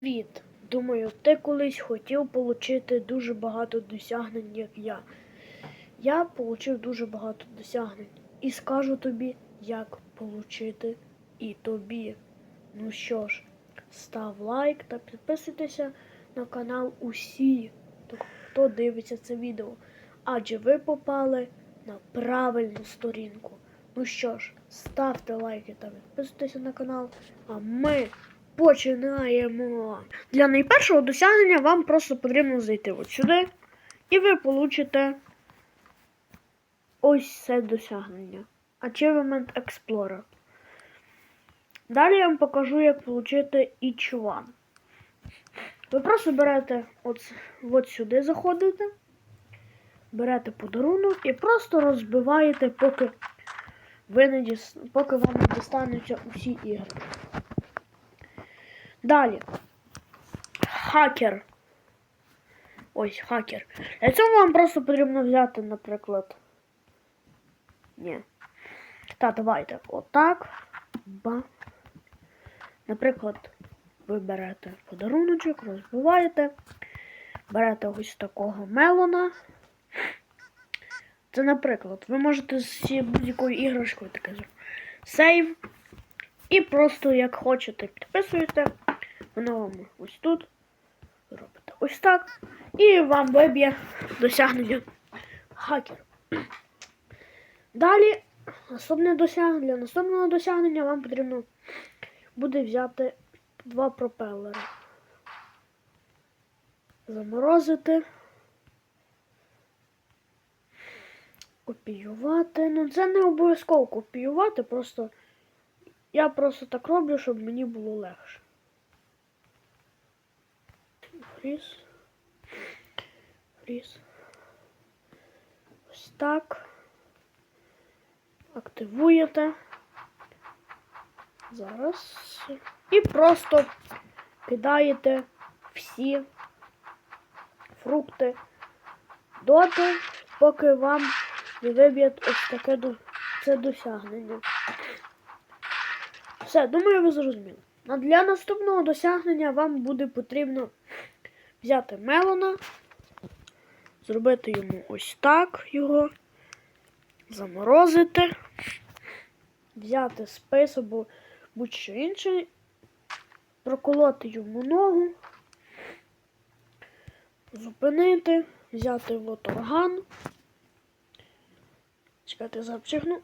Привіт! Думаю, ти колись хотів отримати дуже багато досягнень, як я. Я отримав дуже багато досягнень і скажу тобі, як отримати і тобі. Ну що ж, став лайк та підписуйтеся на канал усі, хто дивиться це відео. Адже ви попали на правильну сторінку. Ну що ж, ставте лайки та підписуйтеся на канал, а ми починаємо. Для найпершого досягнення вам просто потрібно зайти от сюди, і ви получите ось це досягнення. Achievement Explorer. Далі я вам покажу, як отримати each one. Ви просто берете от, от сюди заходите, берете подарунок і просто розбиваєте, поки, ви не діс... поки вам не дістануться усі ігри. Далі. Хакер. Ось хакер. Для цього вам просто потрібно взяти, наприклад. Ні. Та, давайте. Отак. Ба. Наприклад, ви берете подаруночок, розбиваєте. Берете ось такого мелона. Це, наприклад, ви можете з будь-якою іграшкою таке. Сейв. І просто як хочете підписуєте. Воно вам ось тут. Робите ось так. І вам виб'є досягнення хакер. Далі, наступне досягнення. Для наступного досягнення вам потрібно буде взяти два пропелери. Заморозити. Копіювати. Ну, це не обов'язково копіювати, просто я просто так роблю, щоб мені було легше. Фріз. Фріз. Ось так. Активуєте. Зараз. І просто кидаєте всі фрукти доти, поки вам не виб'є ось таке це досягнення. Все, думаю, ви зрозуміли. А для наступного досягнення вам буде потрібно взяти мелона, зробити йому ось так його, заморозити, взяти спис або будь-що інше, проколоти йому ногу, зупинити, взяти от орган. Чекайте, запчихну.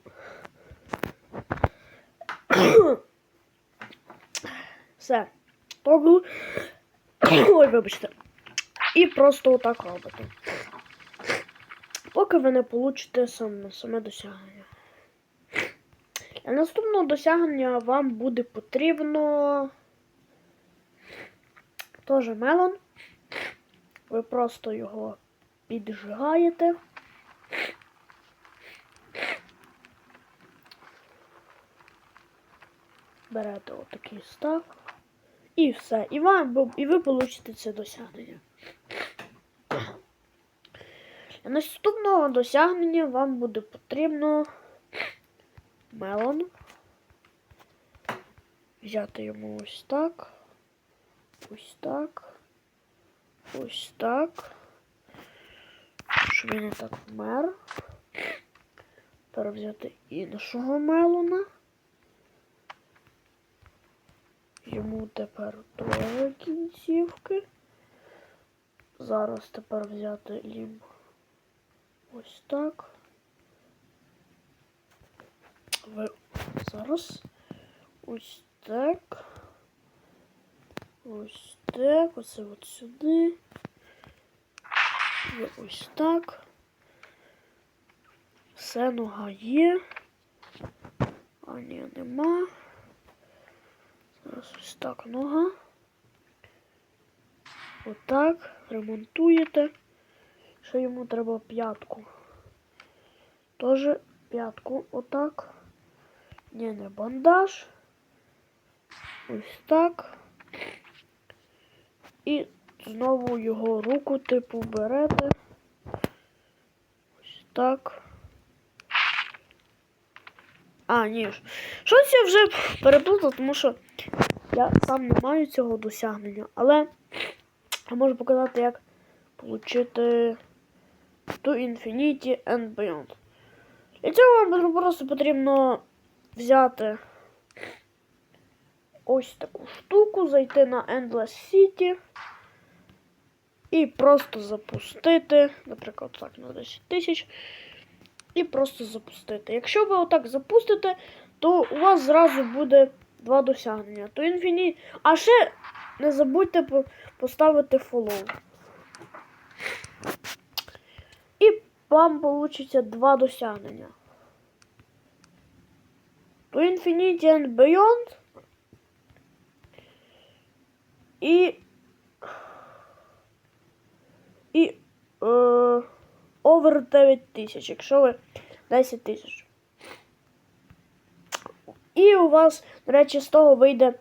Все. Тогл. Ой, вибачте. І просто отак робите. Поки ви не получите саме, саме досягнення. Для наступного досягнення вам буде потрібно теж мелон. Ви просто його піджигаєте. Берете отакий стак. І все. І, вам, і ви получите це досягнення. Для наступного досягнення вам буде потрібно мелон. Взяти йому ось так. Ось так. Ось так. Щоб він так вмер. Тепер взяти іншого мелона. Йому тепер троє кінцівки. Зараз тепер взяти їм ось так. Зараз ось так. Ось так. Оце от сюди. Ви ось так. Все нога є. А ні, нема. Зараз ось так нога. Отак. Ремонтуєте. Що йому треба п'ятку. Тоже п'ятку отак. Ні, не бандаж. Ось так. І знову його руку, типу, берете. Ось так. А, ні. Щось я вже переплутав, тому що Я сам не маю цього досягнення, але я можу показати, як отримати To Infinity and Beyond. Для цього вам просто потрібно взяти ось таку штуку, зайти на Endless City і просто запустити, наприклад, так, на 10 тисяч. І просто запустити. Якщо ви отак запустите, то у вас зразу буде два досягнення. То Infinity. А ще не забудьте поставити follow. І вам вийде два досягнення. To Infinity and Beyond. І. І. Е, over 9 тисяч, якщо ви 10 тисяч. І у вас, до речі, з того вийде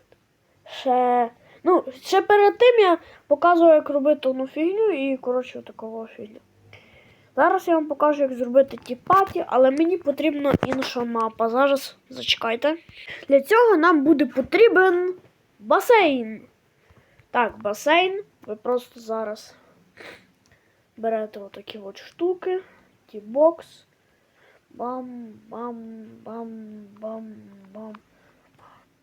ще. Ну, ще перед тим я показую, як робити одну фігню і, коротше, такого фігню. Зараз я вам покажу, як зробити ті паті, але мені потрібна інша мапа. Зараз зачекайте. Для цього нам буде потрібен басейн. Так, басейн. Ви просто зараз берете отакі от штуки, ті-бокс. Бам, бам,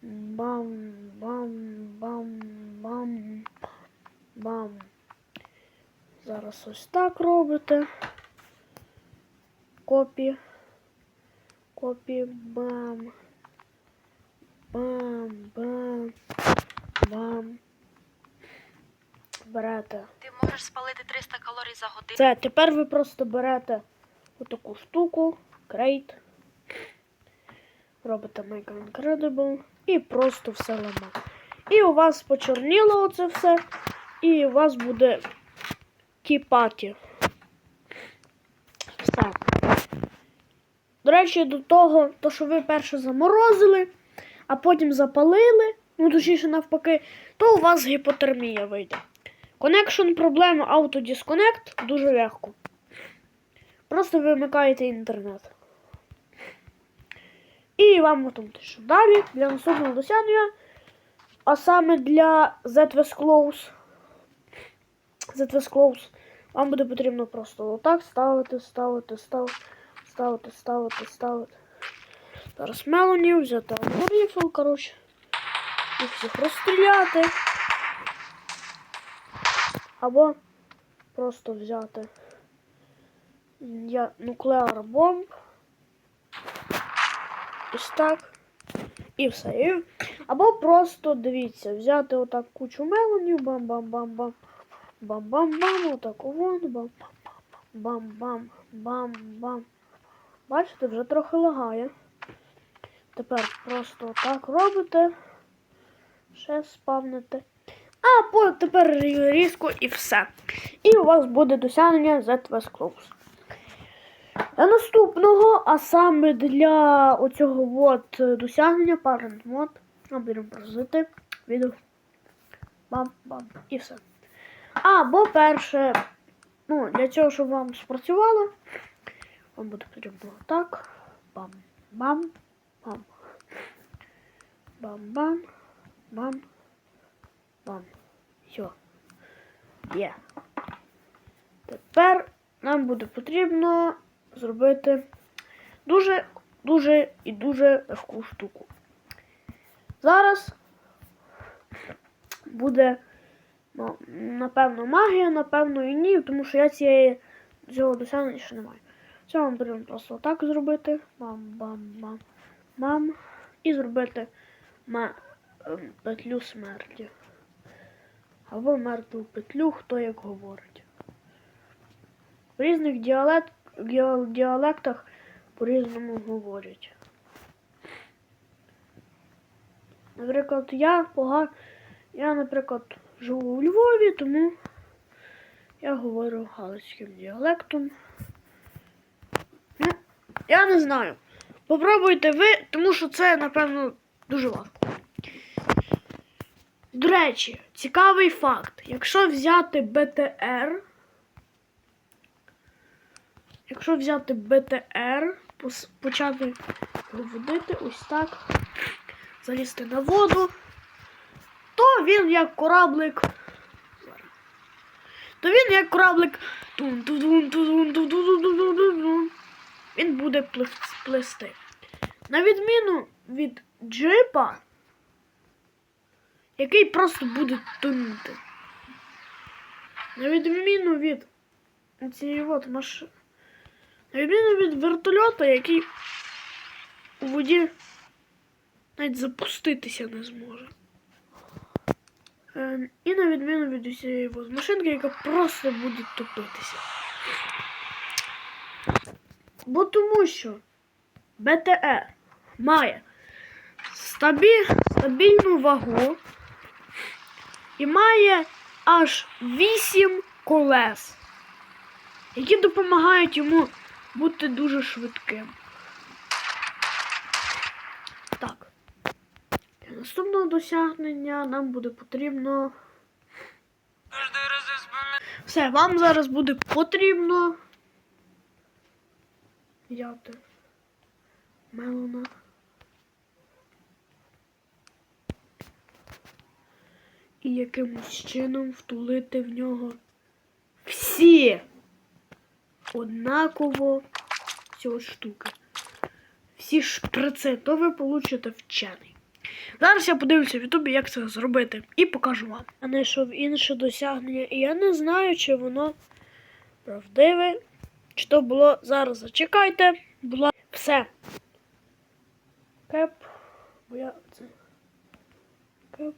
бам, бам, бам. Бам, бам. Зараз ось так робите. Копі. Копі, бам. Бам, бам, бам. Берете. Ти можеш спалити 300 калорій за годину. Це тепер ви просто берете отаку штуку, крейт, робите Make Incredible і просто все ламаєте. І у вас почорніло оце все, і у вас буде кіпаті. Все. До речі, до того, то, що ви перше заморозили, а потім запалили, ну точніше навпаки, то у вас гіпотермія вийде. Connection проблема Auto Disconnect дуже легко. Просто вимикаєте інтернет. І вам потім що далі для наступного досягнення. А саме для ZVS Close. ZVS Close. Вам буде потрібно просто отак ставити, ставити, ставити, ставити, ставити, ставити. Зараз Мелоні взяти рифл, коротше. І всіх розстріляти. Або просто взяти я нуклеар бомб. Ось так. І все. Або просто дивіться, взяти отак кучу мелонів, бам-бам-бам-бам. Бам-бам-бам, отак вон, бам-бам-бам, бам-бам. Бачите, вже трохи лагає. Тепер просто так робите. Ще спавните. А тепер різко і все. І у вас буде досягнення ZVS Close. Для наступного, а саме для оцього от е, досягнення Parent ми будемо просити відео. Бам-бам. І все. Або перше, ну, для цього, щоб вам спрацювало, вам буде потрібно так. Бам-бам. Бам. Бам-бам. Бам. Бам. Все. Є. Тепер нам буде потрібно зробити дуже, дуже і дуже легку штуку. Зараз буде, ну, напевно, магія, напевно, і ні, тому що я цієї цього досягнення ще не маю. Це вам потрібно просто так зробити. Бам-бам-бам. Бам. І зробити ма- ем, петлю смерті. Або мертву петлю, хто як говорить. В різних діалект, діа- діалектах по-різному говорять. Наприклад, я пога... я, наприклад, живу у Львові, тому я говорю галицьким діалектом. Ну, я не знаю. Попробуйте ви, тому що це, напевно, дуже важко. До речі, цікавий факт. Якщо взяти БТР, якщо взяти БТР, почати виводити ось так, залізти на воду, то він як кораблик. То він як кораблик. Він буде плисти. На відміну від джипа, який просто буде тонути. На відміну від цієї от машини. Відміну від вертольота, який у воді навіть запуститися не зможе. Е, і на відміну від усієї машинки, яка просто буде топитися. Бо тому що БТР має стабіль, стабільну вагу і має аж 8 колес, які допомагають йому бути дуже швидким. Так. Для наступного досягнення нам буде потрібно. Все, вам зараз буде потрібно. Взяти мелона. І якимось чином втулити в нього всі однаково цього штуки. Всі шприци, то ви получите вчений. Зараз я подивлюся в Ютубі, як це зробити, і покажу вам. Я знайшов інше досягнення, і я не знаю, чи воно правдиве, чи то було зараз. Зачекайте, була все. Кеп. Бо я це. Кеп.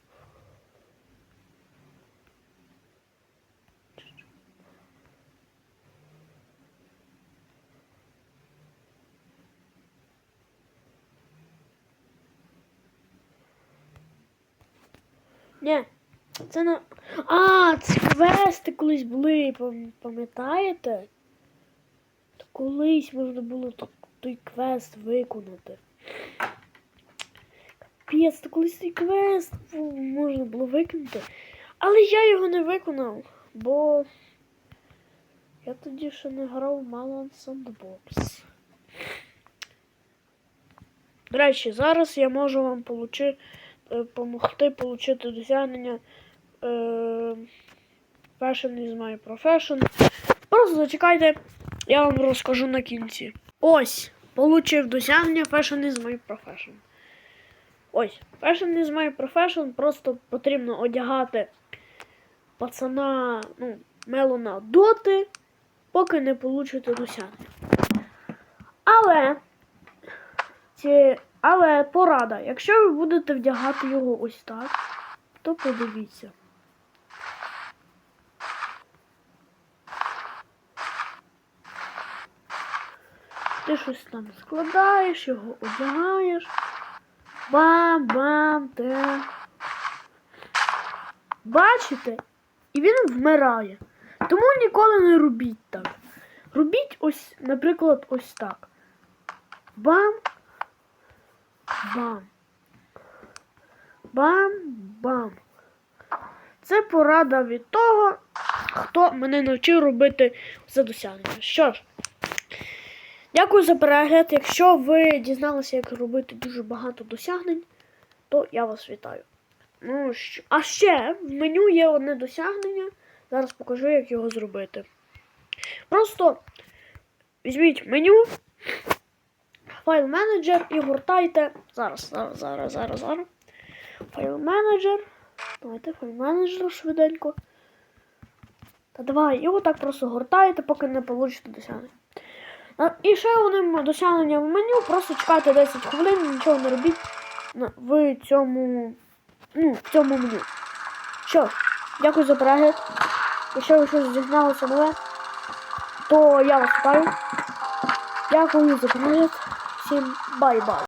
Ні, це на. А, це квести колись були, пам'ятаєте? Колись можна було той квест виконати. Капець, то колись той квест можна було виконати. Але я його не виконав, бо я тоді ще не грав Malon Sandbox. До речі, зараз я можу вам получи, е, помогти отримати досягнення е, Fashion is my profession. Просто зачекайте, я вам розкажу на кінці. Ось, получив досягнення Fashion is my profession. Ось, Fashion is my profession. Просто потрібно одягати пацана, ну, мелона доти, поки не получите досягнення. Але. Ці... Але порада, якщо ви будете вдягати його ось так, то подивіться. Ти щось там складаєш, його одягаєш. Бам-бам, те. Бачите? І він вмирає. Тому ніколи не робіть так. Робіть ось, наприклад, ось так. Бам. Бам. Бам-бам. Це порада від того, хто мене навчив робити це досягнення. Що ж, дякую за перегляд. Якщо ви дізналися, як робити дуже багато досягнень, то я вас вітаю. Ну, щ- а ще в меню є одне досягнення. Зараз покажу, як його зробити. Просто візьміть меню, файл менеджер і гортайте. Зараз, зараз, зараз, зараз, зараз. Файл менеджер. Давайте файл менеджер швиденько. Та давай, його так просто гортаєте, поки не получите досягнення. І ще одним досягненням в меню, просто чекайте 10 хвилин, нічого не робіть в цьому, ну, в цьому меню. Що ж, дякую за перегляд. Якщо ви щось дізналися нове, то я вас вітаю. Дякую за перегляд. için bay bay.